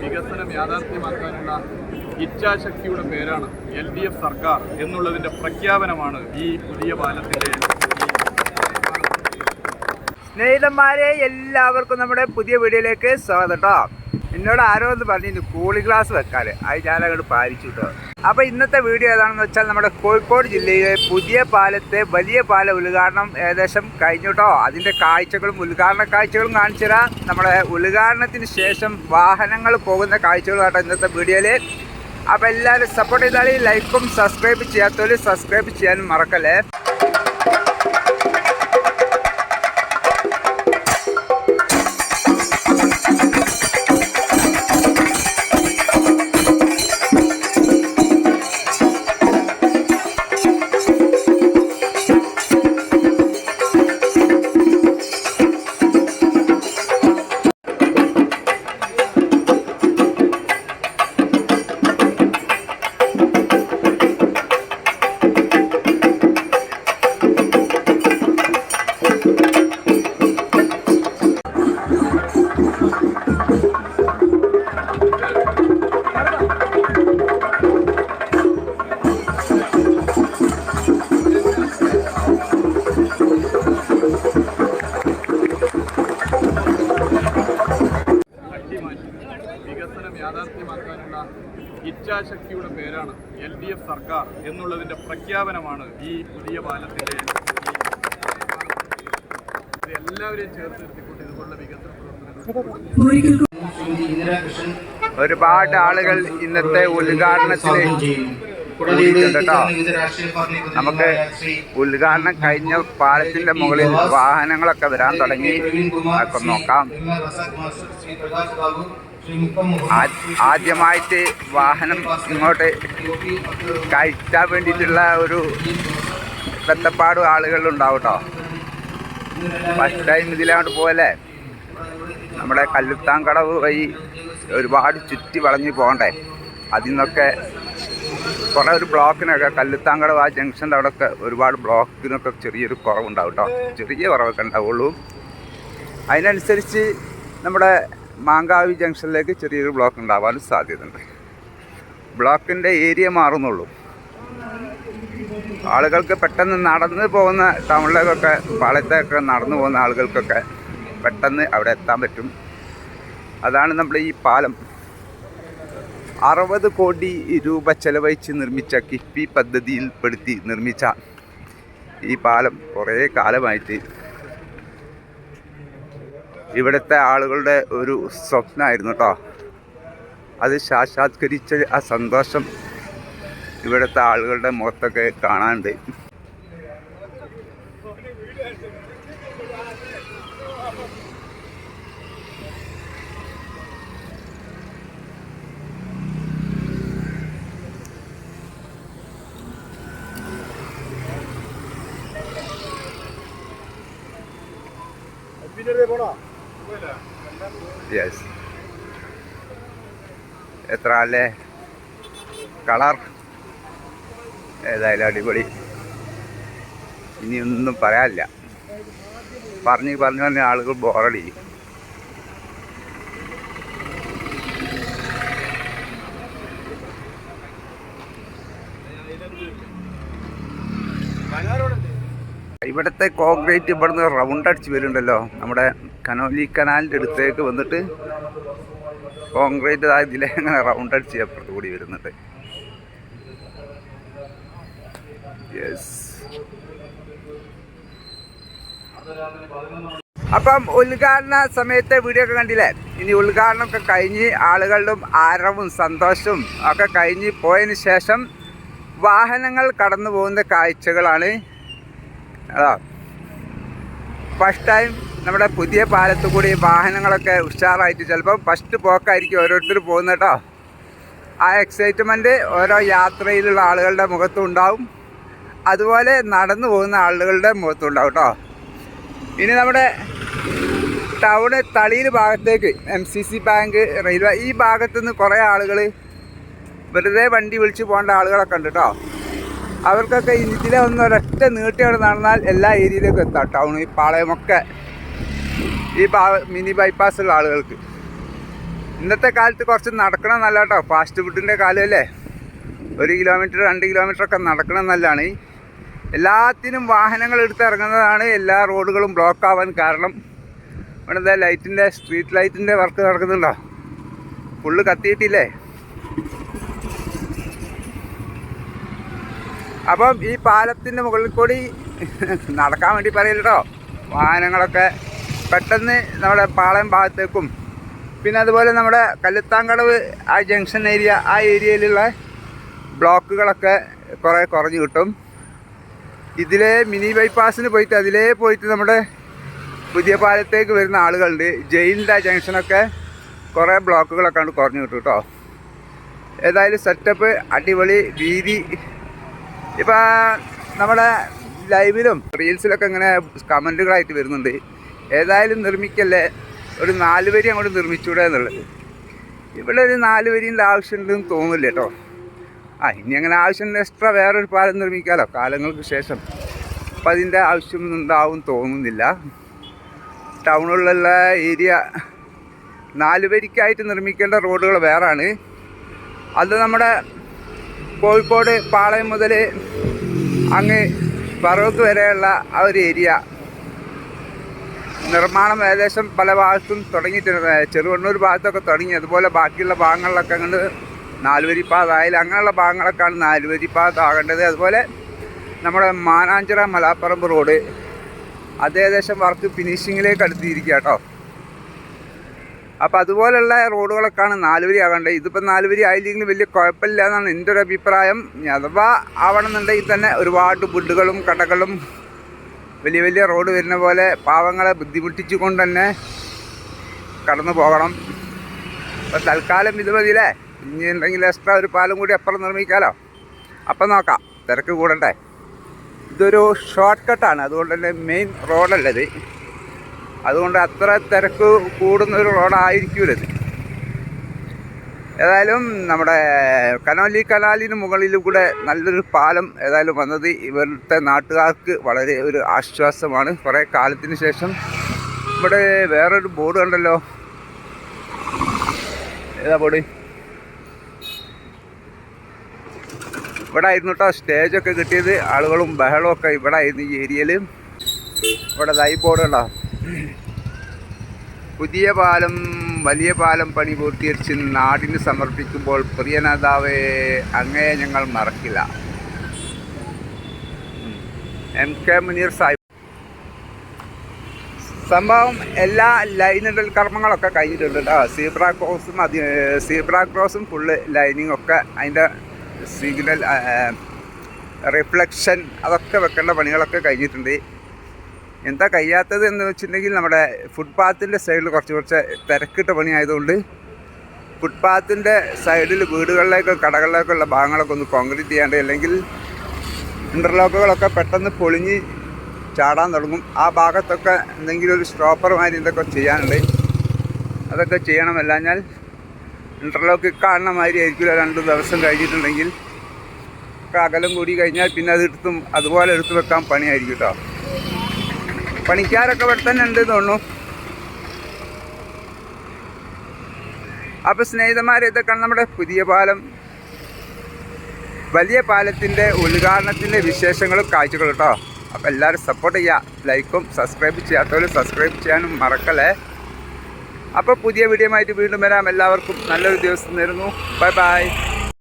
വികസനം യാഥാർത്ഥ്യമാക്കാനുള്ള ഇച്ഛാശക്തിയുടെ പേരാണ് L D F സർക്കാർ എന്നുള്ളതിന്റെ പ്രഖ്യാപനമാണ് ഈ പുതിയ പാലത്തിന്റെ സ്നേഹിതന്മാരെ എല്ലാവർക്കും നമ്മുടെ പുതിയ വീഡിയോയിലേക്ക് സ്വാഗതം എന്നോട് ആരോ ഒന്ന് പറഞ്ഞിരുന്നു കൂളി ഗ്ലാസ് വെക്കാൽ അത് ഞാനങ്ങോട്ട് പാലിച്ചു കേട്ടോ അപ്പോൾ ഇന്നത്തെ വീഡിയോ ഏതാണെന്ന് വെച്ചാൽ നമ്മുടെ കോഴിക്കോട് ജില്ലയിലെ പുതിയ പാലത്തെ വലിയ പാല ഉദ്ഘാടനം ഏകദേശം കഴിഞ്ഞുട്ടോ. അതിന്റെ കാഴ്ചകളും ഉദ്ഘാടന കാഴ്ചകളും കാണിച്ചു നമ്മുടെ ഉദ്ഘാടനത്തിന് ശേഷം വാഹനങ്ങൾ പോകുന്ന കാഴ്ചകളും കേട്ടോ ഇന്നത്തെ വീഡിയോയിൽ അപ്പോൾ എല്ലാവരും സപ്പോർട്ട് ചെയ്താൽ ലൈക്കും സബ്സ്ക്രൈബ് ചെയ്യാത്തവർ സബ്സ്ക്രൈബ് ചെയ്യാനും മറക്കല്ലേ. ഇച്ഛാശക്തിയുടെ പേരാണ് എൽ ഡി എഫ് സർക്കാർ എന്നുള്ളതിന്റെ പ്രഖ്യാപനമാണ് ഈ പുതിയ പാലത്തിന്റെ ഇത് എല്ലാവരെയും ചേർത്ത് നിർത്തിക്കൊണ്ട് ഇതുപോലുള്ള വികസന പ്രവർത്തനങ്ങൾ ഒരുപാട് ആളുകൾ ഇന്നത്തെ ഉദ്ഘാടനത്തിൽ കൂടിയിട്ടുണ്ട് കേട്ടോ നമുക്ക് ഉദ്ഘാടനം കഴിഞ്ഞ പാലത്തിന്റെ മുകളിൽ വാഹനങ്ങളൊക്കെ വരാൻ തുടങ്ങി. അതൊക്കെ നോക്കാം. ആദ്യമായിട്ട് വാഹനം ഇങ്ങോട്ട് കയറ്റാൻ വേണ്ടിയിട്ടുള്ള ഒരു ബന്ധപ്പാട് ആളുകളുണ്ടാവും കേട്ടോ ഫസ്റ്റ് ടൈം ഇതിലങ്ങോട്ട് പോകല്ലേ നമ്മുടെ കല്ലുത്താങ്കടവ് വഴി ഒരുപാട് ചുറ്റി വളഞ്ഞു പോകണ്ടേ? അതിൽ നിന്നൊക്കെ കുറേ ഒരു ബ്ലോക്കിനൊക്കെ കല്ലുത്താങ്കട ആ ജംഗ്ഷന്റെ അവിടെയൊക്കെ ഒരുപാട് ബ്ലോക്കിനൊക്കെ ചെറിയൊരു കുറവുണ്ടാവും കേട്ടോ ചെറിയ കുറവൊക്കെ ഉണ്ടാവുള്ളൂ. അതിനനുസരിച്ച് നമ്മുടെ മാങ്കാവി ജംഗ്ഷനിലേക്ക് ചെറിയൊരു ബ്ലോക്ക് ഉണ്ടാവാനും സാധ്യതയുണ്ട്. ബ്ലോക്കിന്റെ ഏരിയ മാറുന്നുള്ളൂ. ആളുകൾക്ക് പെട്ടെന്ന് നടന്ന് പോകുന്ന ടൗണിലേക്കൊക്കെ പാളയത്തേക്കൊക്കെ നടന്നു പോകുന്ന ആളുകൾക്കൊക്കെ പെട്ടെന്ന് അവിടെ എത്താൻ പറ്റും. അതാണ് നമ്മൾ ഈ പാലം. അറുപത് കോടി രൂപ ചെലവഴിച്ച് നിർമ്മിച്ച കിഫ്ബി പദ്ധതിയിൽപ്പെടുത്തി നിർമ്മിച്ച ഈ പാലം കുറേ കാലമായിട്ട് ഇവിടുത്തെ ആളുകളുടെ ഒരു സ്വപ്നമായിരുന്നു കേട്ടോ. അത് സാക്ഷാത്കരിച്ച ആ സന്തോഷം ഇവിടുത്തെ ആളുകളുടെ മുഖത്തൊക്കെ കാണാനുണ്ട്. യെസ് എത്ര അല്ലേ? കളർ ഏതായാലും അടിപൊളി. ഇനിയൊന്നും പറയാനില്ല. പറഞ്ഞ് പറഞ്ഞു പറഞ്ഞ ആളുകൾ ബോറടി ഇവിടുത്തെ കോൺക്രീറ്റ് ഇവിടുന്ന് റൗണ്ട് അടിച്ച് വരുന്നുണ്ടല്ലോ. നമ്മുടെ കനോലി കനാലിന്റെ അടുത്തേക്ക് വന്നിട്ട് കോൺക്രീറ്റ് ഇതിലെ അങ്ങനെ റൗണ്ട് അടിച്ച് അപ്പുറത്ത് കൂടി വരുന്നുണ്ട്. യെസ് അപ്പം ഉദ്ഘാടന സമയത്തെ വീഡിയോ ഒക്കെ കണ്ടില്ലേ? ഇനി ഉദ്ഘാടനമൊക്കെ കഴിഞ്ഞ് ആളുകളുടെ ആരവും സന്തോഷവും ഒക്കെ കഴിഞ്ഞ് പോയതിന് ശേഷം വാഹനങ്ങൾ കടന്നു പോകുന്ന കാഴ്ചകളാണ് അതാ. ഫസ്റ്റ് ടൈം നമ്മുടെ പുതിയ പാലത്ത് കൂടി വാഹനങ്ങളൊക്കെ ഉഷാറായിട്ട് ചിലപ്പോൾ ഫസ്റ്റ് പോക്കായിരിക്കും ഓരോരുത്തർ പോകുന്നത് കേട്ടോ. ആ എക്സൈറ്റ്മെന്റ് ഓരോ യാത്രയിലുള്ള ആളുകളുടെ മുഖത്തും ഉണ്ടാവും. അതുപോലെ നടന്നു പോകുന്ന ആളുകളുടെ മുഖത്തും ഉണ്ടാവും കേട്ടോ. ഇനി നമ്മുടെ ടൗണ് തളിയിൽ ഭാഗത്തേക്ക് M C C bank railway ഈ ഭാഗത്തുനിന്ന് കുറേ ആളുകൾ വെറുതെ വണ്ടി വിളിച്ച് പോകേണ്ട ആളുകളൊക്കെ ഉണ്ട് കേട്ടോ. അവർക്കൊക്കെ ഇതിലെ ഒന്ന് ഒരൊറ്റ നീട്ടിയോടെ നടന്നാൽ എല്ലാ ഏരിയയിലേക്കും എത്താം. ടൗൺ ഈ പാളയമൊക്കെ ഈ മിനി ബൈപ്പാസുള്ള ആളുകൾക്ക്. ഇന്നത്തെ കാലത്ത് കുറച്ച് നടക്കണം നല്ല കേട്ടോ ഫാസ്റ്റ് ഫുഡിന്റെ കാലമല്ലേ ഒരു കിലോമീറ്റർ രണ്ട് കിലോമീറ്റർ ഒക്കെ നടക്കണം നല്ലതാണ് എല്ലാത്തിനും വാഹനങ്ങൾ എടുത്ത് ഇറങ്ങുന്നതാണ് എല്ലാ റോഡുകളും ബ്ലോക്ക് ആവാൻ കാരണം. ഇവിടെ എന്താ ലൈറ്റിന്റെ സ്ട്രീറ്റ് ലൈറ്റിന്റെ വർക്ക് നടക്കുന്നുണ്ടോ? ഫുള്ള് കത്തിയിട്ടില്ലേ? അപ്പം ഈ പാലത്തിന്റെ മുകളിൽ കൂടി നടക്കാൻ വേണ്ടി പറയില്ലട്ടോ. വാഹനങ്ങളൊക്കെ പെട്ടെന്ന് നമ്മുടെ പാളയം ഭാഗത്തേക്കും പിന്നെ അതുപോലെ നമ്മുടെ കല്ലുത്താങ്കടവ് ആ ജംഗ്ഷൻ ഏരിയ ആ ഏരിയയിലുള്ള ബ്ലോക്കുകളൊക്കെ കുറേ കുറഞ്ഞു കിട്ടും. ഇതിലെ മിനി ബൈപ്പാസിന് പോയിട്ട് അതിലേ പോയിട്ട് നമ്മുടെ പുതിയ പാലത്തേക്ക് വരുന്ന ആളുകളുണ്ട്. ജയിലിന്റെ ആ ജംഗ്ഷനൊക്കെ കുറേ ബ്ലോക്കുകളൊക്കെ ആണ് കുറഞ്ഞു കിട്ടും കേട്ടോ ഏതായാലും സെറ്റപ്പ് അടിപൊളി വീതി ഇപ്പം നമ്മുടെ ലൈവിലും റീൽസിലൊക്കെ ഇങ്ങനെ കമന്റുകളായിട്ട് വരുന്നുണ്ട്. ഏതായാലും നിർമ്മിക്കല്ലേ? ഒരു നാല് വരി അങ്ങോട്ട് നിർമ്മിച്ചൂടെ എന്നുള്ളത്. ഇവിടെ ഒരു നാല് വരിന്റെ ആവശ്യമുണ്ടെന്ന് തോന്നില്ല കേട്ടോ. ആ ഇനി അങ്ങനെ ആവശ്യമുണ്ട് എക്സ്ട്രാ വേറൊരു പാലം നിർമ്മിക്കാമല്ലോ കാലങ്ങൾക്ക് ശേഷം. അപ്പം അതിന്റെ ആവശ്യമൊന്നും ഉണ്ടാവും തോന്നുന്നില്ല. ടൗണിലുള്ള ഏരിയ നാല് വരിക്കായിട്ട് നിർമ്മിക്കേണ്ട റോഡുകൾ വേറാണ്. അത് നമ്മുടെ കോഴിക്കോട് പാളയം മുതൽ അങ്ങ് പറവത്ത് വരെയുള്ള ആ ഒരു ഏരിയ. നിർമ്മാണം ഏകദേശം പല ഭാഗത്തും തുടങ്ങിയിട്ടുണ്ട്. ചെറുവണ്ണൂർ ഭാഗത്തൊക്കെ തുടങ്ങി. അതുപോലെ ബാക്കിയുള്ള ഭാഗങ്ങളിലൊക്കെ അങ്ങോട്ട് നാലുവരി പാതായാലും അങ്ങനെയുള്ള ഭാഗങ്ങളൊക്കെയാണ് നാലുവരി പാതാകേണ്ടത് അതുപോലെ നമ്മുടെ മാനാഞ്ചിറ മലാപ്പറമ്പ് റോഡ് അത് ഏകദേശം വർക്ക് ഫിനിഷിങ്ങിലേക്ക് അടുത്തിരിക്കുക കേട്ടോ. അപ്പോൾ അതുപോലുള്ള റോഡുകളൊക്കെയാണ് നാലുവരി ആകേണ്ടത് ഇതിപ്പോൾ നാലുവരി ആയില്ലെങ്കിൽ വലിയ കുഴപ്പമില്ല എന്നാണ് എന്റെ ഒരു അഭിപ്രായം. അഥവാ ആവണമെന്നുണ്ടെങ്കിൽ തന്നെ ഒരുപാട് ബുഡുകളും കടകളും വലിയ വലിയ റോഡ് വരുന്ന പോലെ പാവങ്ങളെ ബുദ്ധിമുട്ടിച്ചുകൊണ്ട് തന്നെ കടന്നു പോകണം. അപ്പോൾ തൽക്കാലം ഇത് മതിയില്ലേ? ഇനി ഉണ്ടെങ്കിൽ എക്സ്ട്രാ ഒരു പാലം കൂടി അപ്പുറം നിർമ്മിക്കാമല്ലോ അപ്പം നോക്കാം. തിരക്ക് കൂടണ്ടേ? ഇതൊരു ഷോർട്ട് കട്ടാണ് അതുകൊണ്ട് തന്നെ മെയിൻ റോഡല്ല ഇത്. അതുകൊണ്ട് അത്ര തിരക്ക് കൂടുന്ന ഒരു റോഡായിരിക്കൂല ഇത്. ഏതായാലും നമ്മുടെ കനോലി കനാലിന് മുകളിലും കൂടെ നല്ലൊരു പാലം ഏതായാലും വന്നത് ഇവരുടെ നാട്ടുകാർക്ക് വളരെ ഒരു ആശ്വാസമാണ്. കുറേ കാലത്തിന് ശേഷം ഇവിടെ വേറൊരു ബോർഡ് കണ്ടല്ലോ. ഏതാ ബോർഡ്? ഇവിടെ ആയിരുന്നു കേട്ടോ സ്റ്റേജൊക്കെ കിട്ടിയത്. ആളുകളും ബഹളമൊക്കെ ഇവിടെ ആയിരുന്നു ഈ ഏരിയയിൽ ഇവിടെ ലൈ ബോർഡ് ഉണ്ടോ പുതിയ പാലം വലിയ പാലം പണി പൂർത്തീകരിച്ച് നാടിന് സമർപ്പിക്കുമ്പോൾ പ്രിയനാഥാവെ അങ്ങയെ ഞങ്ങൾ മറക്കില്ല. M K Muneer Sahib. സംഭവം എല്ലാ ലൈനുകൾ കർമ്മങ്ങളൊക്കെ കഴിഞ്ഞിട്ടുണ്ട് കേട്ടോ. സീബ്ര ക്രോസും അതി സീബ്ര ക്രോസും ഫുള്ള് ലൈനിങ് ഒക്കെ അതിന്റെ സിഗ്നൽ റിഫ്ലക്ഷൻ അതൊക്കെ വെക്കേണ്ട പണികളൊക്കെ കഴിഞ്ഞിട്ടുണ്ട്. എന്താ കഴിയാത്തത് എന്ന് വെച്ചിട്ടുണ്ടെങ്കിൽ നമ്മുടെ ഫുട്പാത്തിന്റെ സൈഡിൽ കുറച്ച് കുറച്ച് തിരക്കിട്ട പണിയായതുകൊണ്ട് ഫുട്പാത്തിന്റെ സൈഡിൽ വീടുകളിലേക്കോ കടകളിലേക്കോ ഉള്ള ഭാഗങ്ങളൊക്കെ ഒന്ന് കോൺക്രീറ്റ് ചെയ്യാണ്ട് അല്ലെങ്കിൽ ഇന്റർലോക്കുകളൊക്കെ പെട്ടെന്ന് പൊളിഞ്ഞ് ചാടാൻ തുടങ്ങും. ആ ഭാഗത്തൊക്കെ എന്തെങ്കിലും ഒരു സ്റ്റോപ്പർ മാതിരി എന്തൊക്കെ ചെയ്യാനുണ്ട് അതൊക്കെ ചെയ്യണമല്ല എന്നാൽ ഇന്റർലോക്ക് കാണുന്ന മാതിരി ആയിരിക്കില്ല. രണ്ട് ദിവസം കഴിഞ്ഞിട്ടുണ്ടെങ്കിൽ അകലം കൂടി കഴിഞ്ഞാൽ പിന്നെ അത് എടുത്തും അതുപോലെ എടുത്തു വെക്കാൻ പണിയായിരിക്കും കേട്ടോ പണിക്കാരൊക്കെ ഇവിടെ തന്നെ ഉണ്ട് തോന്നുന്നു. അപ്പോൾ സ്നേഹിതന്മാരെ ഇതൊക്കെയാണ് നമ്മുടെ പുതിയ പാലം വലിയ പാലത്തിന്റെ ഉദ്ഘാടനത്തിന്റെ വിശേഷങ്ങളും കാഴ്ചകളും കേട്ടോ. അപ്പോൾ എല്ലാവരും സപ്പോർട്ട് ചെയ്യുക ലൈക്കും സബ്സ്ക്രൈബ് ചെയ്യാത്തവർ സബ്സ്ക്രൈബ് ചെയ്യാനും മറക്കല്ലേ. അപ്പോൾ പുതിയ വീഡിയോ ആയിട്ട് വീണ്ടും വരാം. എല്ലാവർക്കും നല്ലൊരു ദിവസം നേരുന്നു. Bye bye